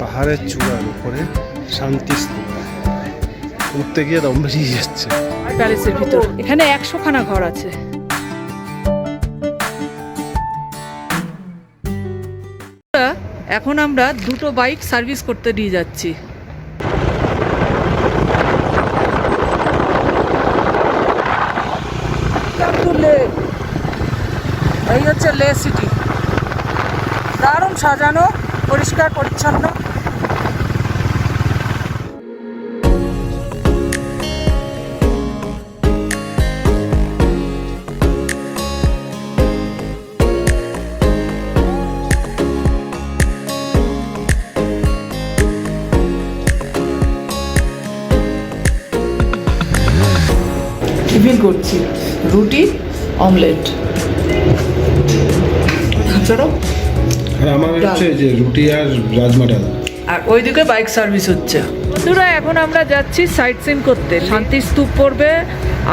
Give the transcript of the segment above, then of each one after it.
পাহাড়ের চূড়ার উপরে শান্তি উঠতে গিয়ে দম বেরিয়ে যাচ্ছে। প্যালেসের ভিতর। এখানে একশো খানা ঘর আছে। এখন আমরা দুটো বাইক সার্ভিস করতে নিয়ে যাচ্ছি। এই হচ্ছে লে সিটি। দারুণ সাজানো। পরিষ্কার পরিচ্ছন্ন। টিফিন করছি। রুটি অমলেট। আর আমার হচ্ছে যে রুটি আর রাজমা ডাল। আর ওইদিকে বাইক সার্ভিস হচ্ছে। বন্ধুরা এখন আমরা যাচ্ছি সাইট সিন করতে। শান্তি স্তূপ পড়বে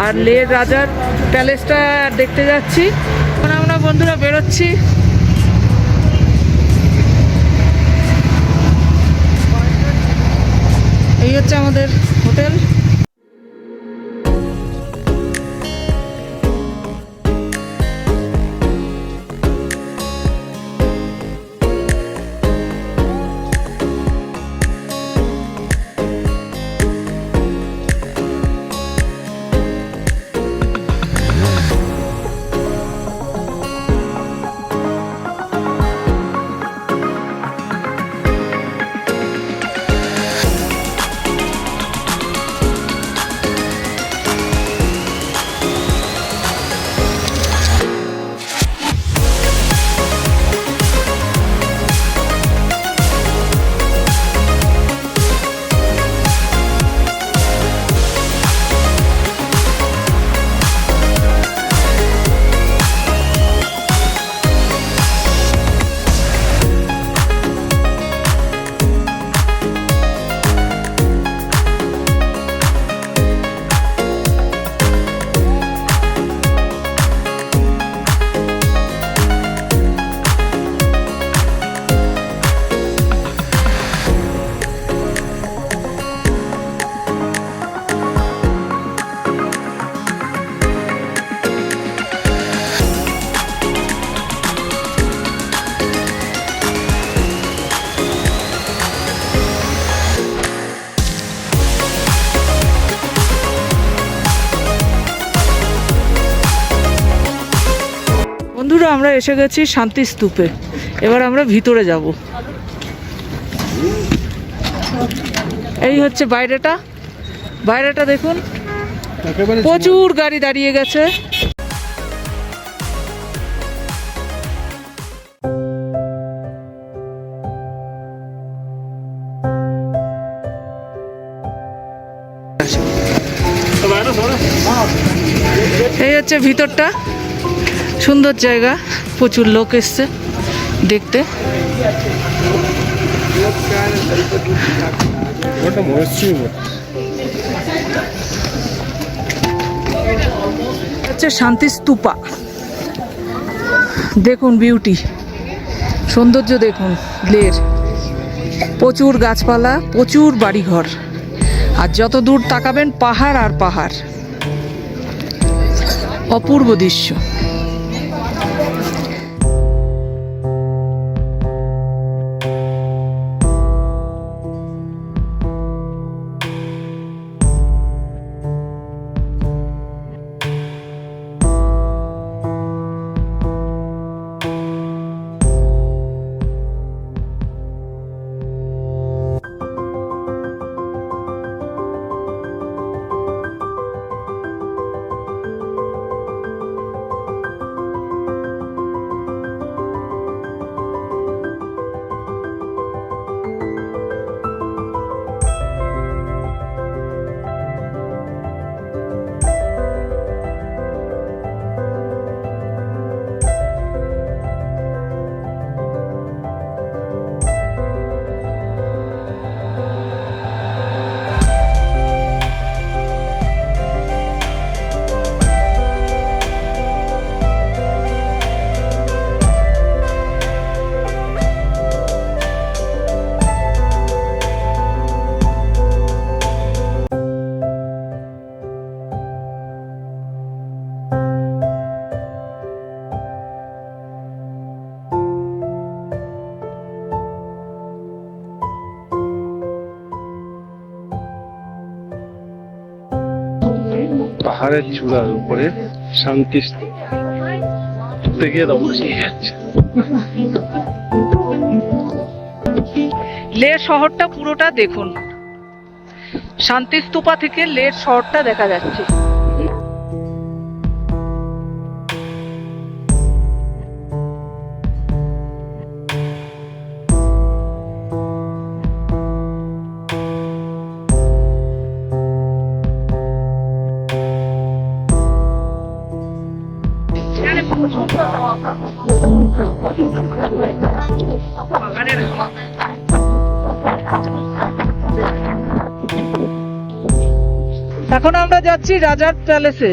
আর লে রাজার প্যালেসটা দেখতে যাচ্ছি। এখন আমরা বন্ধুরা বেরোচ্ছি। এই হচ্ছে আমাদের হোটেল। বন্ধুরা আমরা এসে গেছি শান্তি স্তূপে। এবার আমরা ভিতরে যাব। এই হচ্ছে বাইরেটা। বাইরেটা দেখুন প্রচুর গাড়ি দাঁড়িয়ে গেছে। এই হচ্ছে ভিতরটা। সুন্দর জায়গা প্রচুর লোক এসছে দেখতে। হচ্ছে শান্তি স্তূপা। দেখুন বিউটি সৌন্দর্য দেখুন লের প্রচুর গাছপালা প্রচুর বাড়িঘর। আর যত দূর তাকাবেন পাহাড় আর পাহাড়। অপূর্ব দৃশ্য। পাহাড়ের চূড়ার উপরে শান্তি স্তূপ যাচ্ছে লে শহরটা পুরোটা দেখুন। শান্তি শান্তিস্তূপা থেকে লে শহরটা দেখা যাচ্ছে। যাচ্ছি রাজার প্যালেসে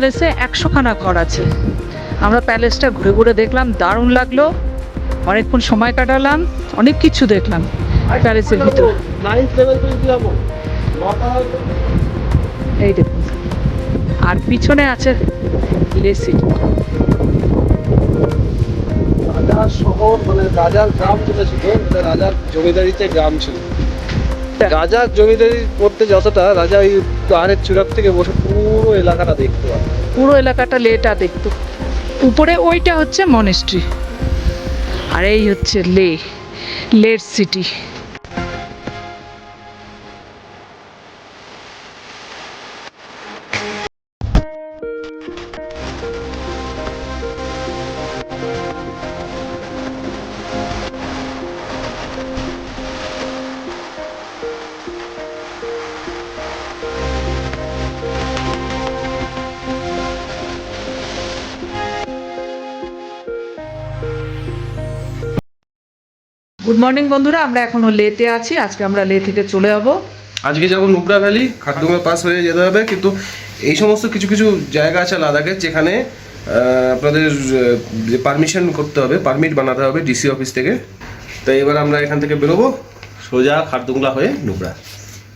প্যালেসে একশোখানা ঘর আছে। আমরা প্যালেসটা ঘুরে ঘুরে দেখলাম দারুণ লাগল। অনেকক্ষণ সময় কাটালাম অনেক কিছু দেখলাম প্যালেসের ভিতর। এই দেখুন আর পিছনে আছে লেসি। রাজার শহর মানে রাজার গ্রাম যেটা ছিল রাজার জমিদারিতে গ্রাম ছিল। রাজার জমিদারি করতে যতটা রাজা ওই পাহাড়ের চূড়ার থেকে বসে পুরো এলাকাটা দেখতে পাবে। পুরো এলাকাটা লেটা দেখতো। উপরে ওইটা হচ্ছে মনেস্ট্রি আর এই হচ্ছে লে লেট সিটি গুড মর্নিং বন্ধুরা আমরা এখনও লেতে আছি। আজকে আমরা লে থেকে চলে যাব। আজকে যাব নুবরা ভ্যালি খারদুমের পাস হয়ে যেতে হবে কিন্তু এই সমস্ত কিছু কিছু জায়গা আছে লাদাখে যেখানে আপনাদের যে পারমিশন করতে হবে পারমিট বানাতে হবে ডিসি অফিস থেকে। তো এবার আমরা এখান থেকে বেরোবো সোজা খারদুংলা হয়ে নুবরা।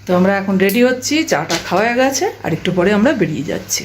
তো আমরা এখন রেডি হচ্ছি চাটা খাওয়া গেছে আর একটু পরে আমরা বেরিয়ে যাচ্ছি।